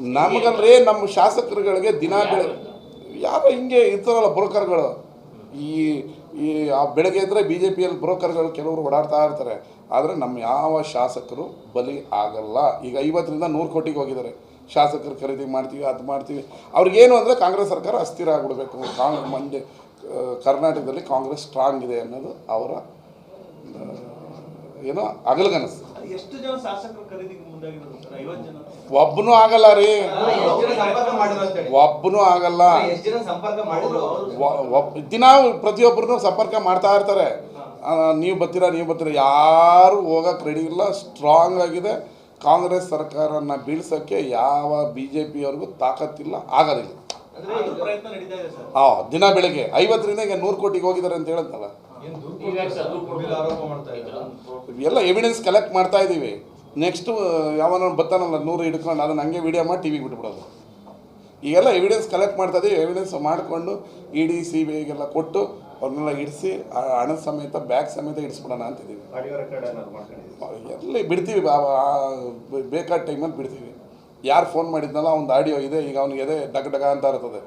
ನಮಗಲ್ರಿ ನಮ್ಮ ಶಾಸಕರುಗಳಿಗೆ ದಿನ ಬೆಳೆ ಯಾರೋ ಹಿಂಗೆ ಇರ್ತಾರಲ್ಲ ಬ್ರೋಕರ್ಗಳು. ಈ ಈ, ಆ ಬೆಳಗ್ಗೆ ಇದ್ದರೆ ಬಿ ಜೆ ಪಿಯಲ್ಲಿ ಬ್ರೋಕರ್ಗಳು ಕೆಲವರು ಓಡಾಡ್ತಾ ಇರ್ತಾರೆ. ಆದರೆ ನಮ್ಮ ಯಾವ ಶಾಸಕರು ಬಲಿ ಆಗಲ್ಲ. ಈಗ ಐವತ್ತರಿಂದ ನೂರು ಕೋಟಿಗೆ ಹೋಗಿದ್ದಾರೆ. ಶಾಸಕರು ಖರೀದಿ ಮಾಡ್ತೀವಿ, ಅದು ಮಾಡ್ತೀವಿ. ಅವ್ರಿಗೇನು ಅಂದರೆ ಕಾಂಗ್ರೆಸ್ ಸರ್ಕಾರ ಅಸ್ಥಿರ ಆಗಿಬಿಡ್ಬೇಕು. ಕಾಂಗ್ರೆಸ್ ಮಂಡ್ಯ, ಕರ್ನಾಟಕದಲ್ಲಿ ಕಾಂಗ್ರೆಸ್ ಸ್ಟ್ರಾಂಗ್ ಇದೆ ಅನ್ನೋದು ಅವರ ಏನೋ ಅಗಲಗನಸು. ಎಷ್ಟು ಜನ ಶಾಸಕರು ಖರೀದಿಗೆ ಮುಂದಾಗಿದ್ರು ಸರ್? ಐವತ್ತು ಜನ? ಒಬ್ಬನು ಆಗಲ್ಲ ರೀ. ಒಬ್ಬನೂ ಆಗಲ್ಲ. ಎಷ್ಟು ಜನ ಸಂಪರ್ಕ ಮಾಡಿದ್ರು? ವ- ಒಬ್ ದಿನ ಪ್ರತಿಯೊಬ್ಬರನ್ನು ಸಂಪರ್ಕ ಮಾಡ್ತಾ ಇರ್ತಾರೆ. ನೀವು ಬರ್ತೀರಾ ನೀವು ಬರ್ತೀರಾ ಯಾರು ಹೋಗಕ್ಕೆ ರೆಡಿ ಇಲ್ಲ. ಸ್ಟ್ರಾಂಗ್ ಆಗಿದೆ. ಕಾಂಗ್ರೆಸ್ ಸರ್ಕಾರನ ಬೀಳ್ಸೋಕ್ಕೆ ಯಾವ ಬಿ ಜೆ ಪಿಯವ್ರಿಗೂ ತಾಕತ್ತಿಲ್ಲ ಆಗೋದಿಲ್ಲ ಹಾಂ ದಿನ ಬೆಳಿಗ್ಗೆ ಐವತ್ತರಿಂದ ಈಗ ನೂರು ಕೋಟಿಗೆ ಹೋಗಿದ್ದಾರೆ ಅಂತ ಹೇಳುತ್ತಲ್ಲ ಎಲ್ಲ ಎವಿಡೆನ್ಸ್ ಕಲೆಕ್ಟ್ ಮಾಡ್ತಾ ಇದ್ದೀವಿ ನೆಕ್ಸ್ಟು ಯಾವನೋ ಬತ್ತಾನಲ್ಲ ನೂರು ಹಿಡ್ಕೊಂಡು ಅದನ್ನ ಹಂಗೆ ವಿಡಿಯೋ ಮಾಡಿ ಟಿವಿಗೆ ಬಿಟ್ಬಿಡೋದು. ಈಗೆಲ್ಲ ಎವಿಡೆನ್ಸ್ ಕಲೆಕ್ಟ್ ಮಾಡ್ತಾ ಇದೀವಿ. ಎವಿಡೆನ್ಸ್ ಮಾಡಿಕೊಂಡು ಇ ಡಿ ಸಿ ಬಿ ಐಗೆಲ್ಲ ಕೊಟ್ಟು ಅವ್ರನ್ನೆಲ್ಲ ಇಡಿಸಿ ಹಣದ ಸಮೇತ ಬ್ಯಾಗ್ ಸಮೇತ ಇಡಿಸ್ಬಿಡೋಣ ಅಂತಿದ್ದೀವಿ ಎಲ್ಲಿ ಬಿಡ್ತೀವಿ ಬೇಕಾದ ಟೈಮಲ್ಲಿ ಬಿಡ್ತೀವಿ. ಯಾರು ಫೋನ್ ಮಾಡಿದ್ನಲ್ಲ ಒಂದು ಆಡಿಯೋ ಇದೆ ಈಗ ಅವ್ನಿಗೆ ಎದೆ ಡಗ ಡಗ ಅಂತ ಇರ್ತದೆ.